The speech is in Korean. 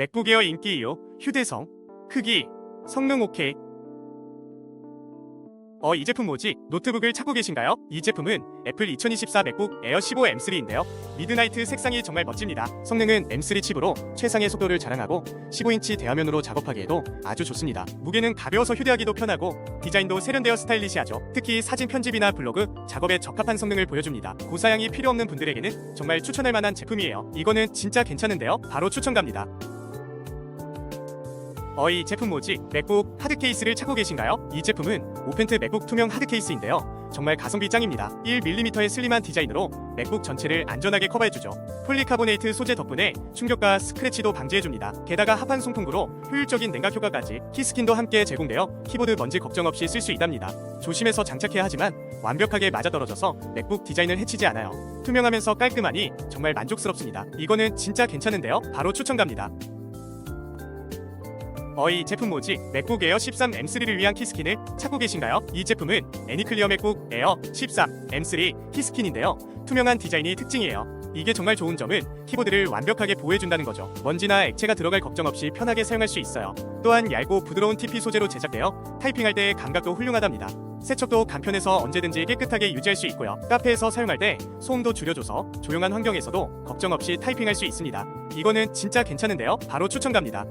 맥북 에어 인기 이유, 휴대성, 크기, 성능 오케이. 어, 이 제품 뭐지? 노트북을 찾고 계신가요? 이 제품은 애플 2024 맥북 에어 15 M3인데요. 미드나이트 색상이 정말 멋집니다. 성능은 M3 칩으로 최상의 속도를 자랑하고 15인치 대화면으로 작업하기에도 아주 좋습니다. 무게는 가벼워서 휴대하기도 편하고 디자인도 세련되어 스타일리시하죠. 특히 사진 편집이나 블로그, 작업에 적합한 성능을 보여줍니다. 고사양이 필요 없는 분들에게는 정말 추천할 만한 제품이에요. 이거는 진짜 괜찮은데요. 바로 추천 갑니다. 어이 제품 뭐지? 맥북 하드 케이스를 찾고 계신가요? 이 제품은 오펜트 맥북 투명 하드 케이스인데요. 정말 가성비 짱입니다. 1mm의 슬림한 디자인으로 맥북 전체를 안전하게 커버해주죠. 폴리카보네이트 소재 덕분에 충격과 스크래치도 방지해줍니다. 게다가 합판 송풍구로 효율적인 냉각 효과까지 키스킨도 함께 제공되어 키보드 먼지 걱정 없이 쓸 수 있답니다. 조심해서 장착해야 하지만 완벽하게 맞아떨어져서 맥북 디자인을 해치지 않아요. 투명하면서 깔끔하니 정말 만족스럽습니다. 이거는 진짜 괜찮은데요. 바로 추천 갑니다. 어이 제품 뭐지? 맥북 에어 13 M3를 위한 키스킨을 찾고 계신가요? 이 제품은 애니클리어 맥북 에어 13 M3 키스킨인데요. 투명한 디자인이 특징이에요. 이게 정말 좋은 점은 키보드를 완벽하게 보호해준다는 거죠. 먼지나 액체가 들어갈 걱정 없이 편하게 사용할 수 있어요. 또한 얇고 부드러운 TP 소재로 제작되어 타이핑할 때의 감각도 훌륭하답니다. 세척도 간편해서 언제든지 깨끗하게 유지할 수 있고요. 카페에서 사용할 때 소음도 줄여줘서 조용한 환경에서도 걱정 없이 타이핑할 수 있습니다. 이거는 진짜 괜찮은데요. 바로 추천 갑니다.